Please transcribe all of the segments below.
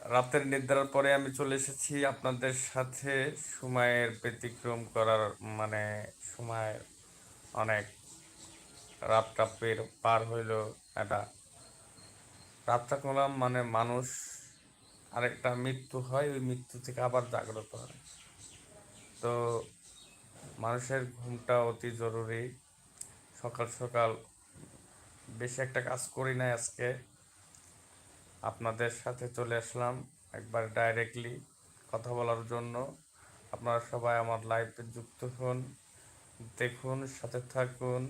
রাতের নিদ্রার পরে আমি চলে এসেছি আপনাদের সাথে। সময়ের ব্যতিক্রম করার মানে সময় অনেক। রাত টাপের পার হইল এটা রাতটা করলাম মানে মানুষ আরেকটা মৃত্যু হয়, ওই মৃত্যু থেকে আবার জাগ্রত হয়। তো মানুষের ঘুমটা অতি জরুরি। সকাল সকাল বেশি একটা কাজ করি নাই আজকে। আপনাদের সাথে চলে আসলাম একবার ডাইরেক্টলি কথা বলার জন্য। আপনারা সবাই আমার লাইভে যুক্ত হন, দেখুন, সাথে থাকুন।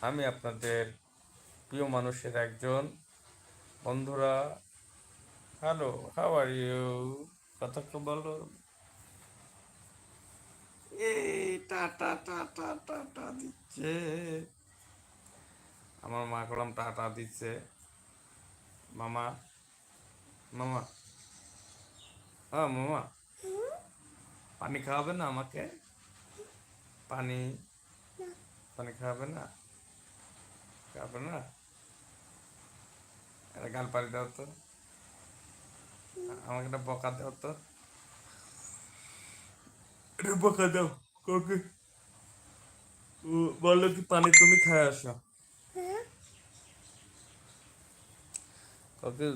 আমি আপনাদের প্রিয় মানুষের একজন। বন্ধুরা হ্যালো হাউ আর ইউ কথা তো বলো। এই টাটা টাটা টাটা দিচ্ছে। আমার মা কলম টাটা দিচ্ছে। মামা মামা। ও মামা। পানি খাওয়াবে না আমাকে? পানি? পানি খাওয়াবে না? খাওয়াবে না? একটা গাল পানি দাও তো। আমাকে একটা বকা দাও তো। একটা বকা দাও, কাউকে। বলল কি, পানি তুমি খায় আসো।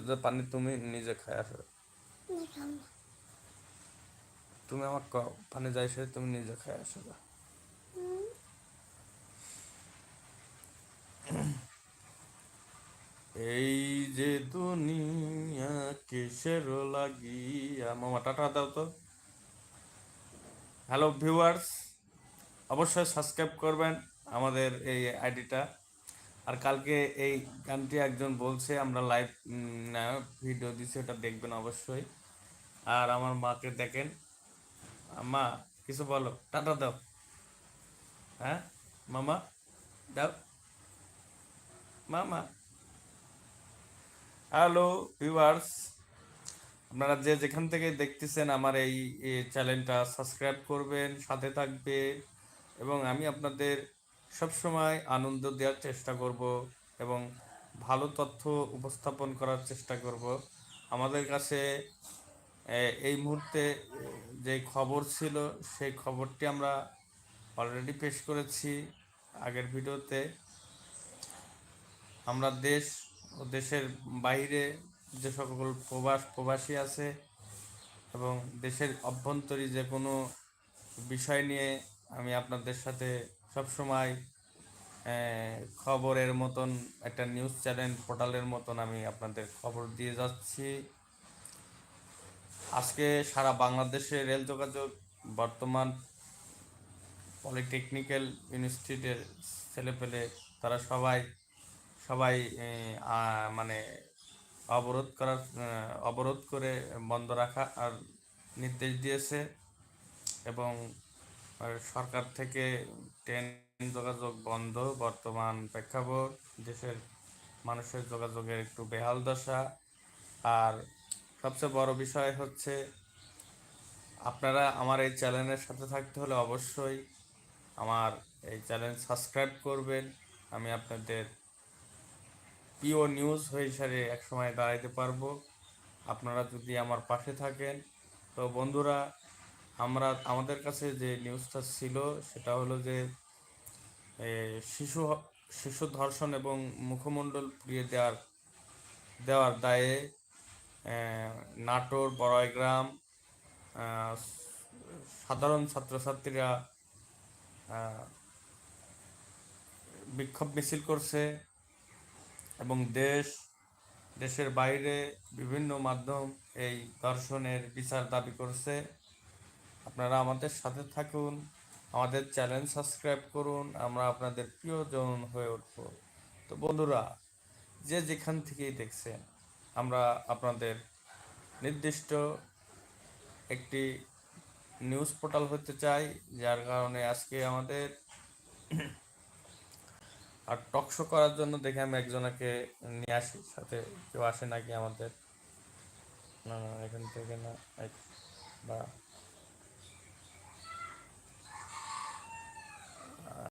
যে পানি তুমি নিজে খায় আসো তুমি আমাকে কও পানি যাই সে তুমি নিজে খায় আসো। এই যে দুনিয়া কিসের লাগিয়া মামা টাটা দাও তো হ্যালো ভিউয়ার্স অবশ্যই সাবস্ক্রাইব করবেন আমাদের এই আইডিটা আর কালকে এই গানটি একজন বলছে, আমরা লাইভ ভিডিও দিছি, ওটা দেখবেন অবশ্যই। আর আমার মাকে দেখেন। মা, কিছু বলো। টাটা দাও। হ্যাঁ? মামা, দাও। মামা। হ্যালো ভিউয়ার্স আপনারা যে যেখান থেকে দেখতেছেন আমার এই চ্যানেলটা সাবস্ক্রাইব করবেন, সাথে থাকবে এবং আমি আপনাদের সবসময় আনন্দ দেওয়ার চেষ্টা করব এবং ভালো তথ্য উপস্থাপন করার চেষ্টা করব। আমাদের কাছে এই মুহূর্তে যে খবর ছিল, সেই খবরটি আমরা অলরেডি পেশ করেছি আগের ভিডিওতে। আমরা দেশ ও দেশের বাইরে যে সকল প্রবাস, প্রবাসী আছে এবং দেশের অভ্যন্তরীণ যে কোনো বিষয় নিয়ে আমি আপনাদের সাথে সবসময় খবরের মতন, একটা নিউজ চ্যানেল পোর্টালের মতন আমি আপনাদের খবর দিয়ে যাচ্ছি। আজকে সারা বাংলাদেশে রেল যোগাযোগ, বর্তমান পলিটেকনিক্যাল ইনস্টিটিউটের ছেলেপেলে, তারা সবাই সবাই মানে অবরোধ করার অবরোধ করে বন্ধ রাখা আর নির্দেশ দিয়েছে এবং সরকার থেকে ট্রেন যোগাযোগ বন্ধ, বর্তমান প্রেক্ষাপট, দেশের মানুষের যোগাযোগের একটু বেহাল দশা। আর সবচেয়ে বড় বিষয় হচ্ছে, আপনারা আমার এই চ্যানেলের সাথে থাকতে হলে অবশ্যই আমার এই চ্যানেল সাবস্ক্রাইব করবেন। আমি আপনাদের প্রিয় নিউজ হয়ে হিসাবে একসময় দাঁড়াইতে পারব। আপনারা যদি আমার পাশে থাকেন, তো বন্ধুরা আমরা, আমাদের কাছে যে নিউজটা ছিল, সেটা হলো যে শিশু শিশু ধর্ষণ এবং মুখমণ্ডল পুড়িয়ে দেওয়ার দেওয়ার দায়ে নাটোর, বড়াইগ্রাম সাধারণ ছাত্রছাত্রীরা বিক্ষোভ মিছিল করছে এবং দেশ, দেশের বাইরে বিভিন্ন মাধ্যম এই দর্শনের বিচার দাবি করছে। আপনারা আমাদের সাথে থাকুন, আমাদের চ্যানেল সাবস্ক্রাইব করুন, আমরা আপনাদের প্রিয়জন হয়ে উঠব। তো বন্ধুরা, যে যেখান থেকেই দেখছেন, আমরা আপনাদের নির্দিষ্ট একটি নিউজ পোর্টাল হতে চাই, যার কারণে আজকে আমাদের আর টকশো করার জন্য দেখে আমি একজনকে নিয়ে আসি, সাথে কেউ আসে নাকি আমাদের? না না, এখান থেকে না বা